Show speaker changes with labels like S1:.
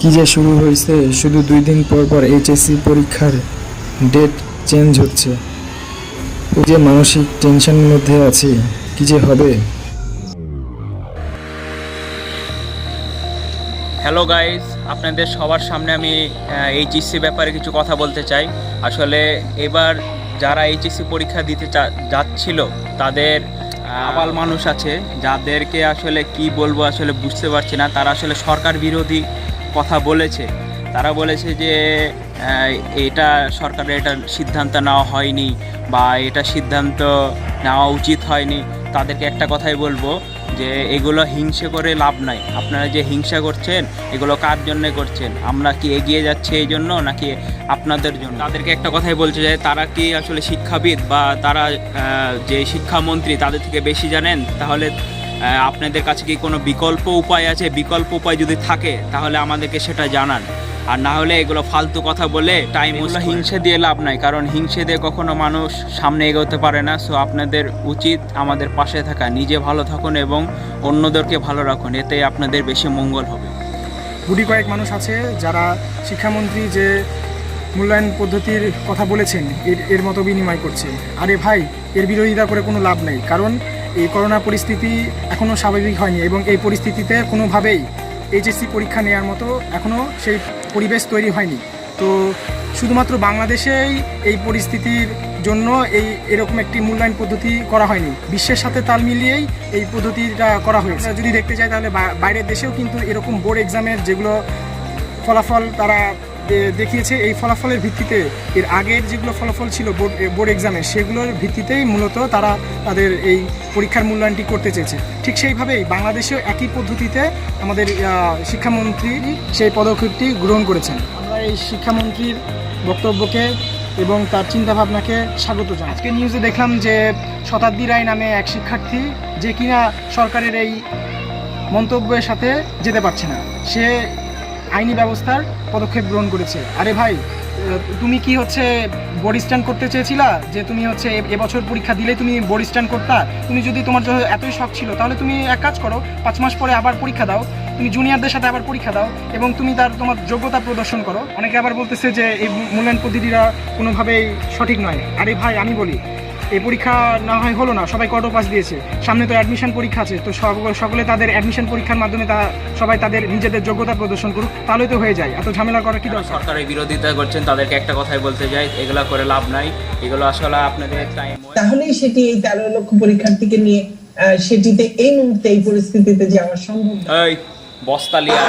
S1: কি যে শুরু হয়েছে, শুধু দুই দিন পর পর এইচএসসি পরীক্ষার ডেট চেঞ্জ হচ্ছে। ও যে মানসিক টেনশনের মধ্যে আছি, কি যে হবে?
S2: হ্যালো গাইস আপনাদের সবার সামনে আমি এইচএসসি ব্যাপারে কিছু কথা বলতে চাই। আসলে এবার যারা এইচএসসি পরীক্ষা দিতে যাচ্ছিল, তাদের আবাল মানুষ আছে, যাদেরকে আসলে কি বলব আসলে বুঝতে পারছি না। তারা আসলে সরকার বিরোধী কথা বলেছে। তারা বলেছে যে এটা সরকারের এটা সিদ্ধান্ত নেওয়া হয়নি বা এটা সিদ্ধান্ত নেওয়া উচিত হয়নি। তাদেরকে একটা কথাই বলব যে, এগুলো হিংসে করে লাভ নাই। আপনারা যে হিংসা করছেন, এগুলো কার জন্য করছেন? আমরা কি এগিয়ে যাচ্ছি এই জন্য নাকি আপনাদের জন্য? তাদেরকে একটা কথাই বলতে চাই তারা কি আসলে শিক্ষাবিদ বা তারা যে শিক্ষামন্ত্রী তাদের থেকে বেশি জানেন? তাহলে আপনাদের কাছে কি কোনো বিকল্প উপায় আছে? বিকল্প উপায় যদি থাকে তাহলে আমাদেরকে সেটা জানান। আর না হলে এগুলো ফালতু কথা বলে টাইম হিংসে দিয়ে লাভ নাই কারণ হিংসে দিয়ে কখনো মানুষ সামনে এগোতে পারে না। সো আপনাদের উচিত আমাদের পাশে থাকা। নিজে ভালো থাকুন এবং অন্যদেরকে ভালো রাখুন। এতে আপনাদের বেশি মঙ্গল হবে।
S3: গুটি কয়েক মানুষ আছে যারা শিক্ষামন্ত্রী যে মূল্যায়ন পদ্ধতির কথা বলেছেন এর এর মতো বিনিময় করছে আরে ভাই এর বিরোধিতা করে কোনো লাভ নেই। কারণ এই করোনা পরিস্থিতি এখনও স্বাভাবিক হয়নি এবং এই পরিস্থিতিতে কোনোভাবেই এইচএসসি পরীক্ষা নেওয়ার মতো এখনও সেই পরিবেশ তৈরি হয়নি। তো শুধুমাত্র বাংলাদেশেই এই পরিস্থিতির জন্য এই এরকম একটি মূল্যায়ন পদ্ধতি করা হয়নি। বিশ্বের সাথে তাল মিলিয়েই এই পদ্ধতিটা করা হয়েছে। যদি দেখতে চাই তাহলে বাইরের দেশেও কিন্তু এরকম বোর্ড এক্সামের যেগুলো ফলাফল তারা দেখিয়েছে এই ফলাফলের ভিত্তিতে। এর আগের যেগুলো ফলাফল ছিল বোর্ড বোর্ড এক্সামে সেগুলোর ভিত্তিতেই মূলত তারা তাদের এই পরীক্ষার মূল্যায়নটি করতে চেয়েছে। ঠিক সেইভাবেই বাংলাদেশেও একই পদ্ধতিতে আমাদের শিক্ষামন্ত্রী সেই পদক্ষেপটি গ্রহণ করেছেন। আমরা এই শিক্ষামন্ত্রীর বক্তব্যকে এবং তার চিন্তাভাবনাকে স্বাগত জানাই। আজকে নিউজে দেখলাম যে শতাব্দী রায় নামে এক শিক্ষার্থী যে কিনা সরকারের এই মন্তব্যের সাথে যেতে পারছে না। সে আইনি ব্যবস্থার পদক্ষেপ গ্রহণ করেছে। আরে ভাই তুমি কি হচ্ছে বোর্ড স্ট্যান্ড করতে চেয়েছিলা? যে তুমি হচ্ছে এবছর পরীক্ষা দিলে তুমি বোর্ড স্ট্যান্ড করতা? তুমি যদি তোমার এতই শখ ছিল, তাহলে তুমি এক কাজ করো, পাঁচ মাস পরে আবার পরীক্ষা দাও, তুমি জুনিয়রদের সাথে আবার পরীক্ষা দাও এবং তুমি তার তোমার যোগ্যতা প্রদর্শন করো। অনেকে আবার বলতেছে যে এই মূল্যায়ন পদ্ধতিটা কোনোভাবেই সঠিক নয়। আরে ভাই, আমি বলি এই পরীক্ষা না হয় হলো না। সবাই কটো পাস দিয়েছে? সামনে তো অ্যাডমিশন পরীক্ষা আছে তো সকলে তাদের অ্যাডমিশন পরীক্ষার মাধ্যমে তা সবাই তাদের নিজেদের যোগ্যতা প্রদর্শন করুক তাহলেই তো হয়ে যায়। এত ঝামেলা করার কি দরকার?
S2: সরকারের বিরোধিতা করছেন তাদেরকে একটা কথাই বলতে চাই এগুলো করে লাভ নাই। এগুলো আসলে আপনাদের টাইম
S4: তাহলেই সেটি এই তেরো লক্ষ পরীক্ষার্থীকে নিয়ে সেটিতে এই মুহূর্তে এই পরিস্থিতিতে যাওয়া সম্ভব
S2: এই বস্তালিয়া।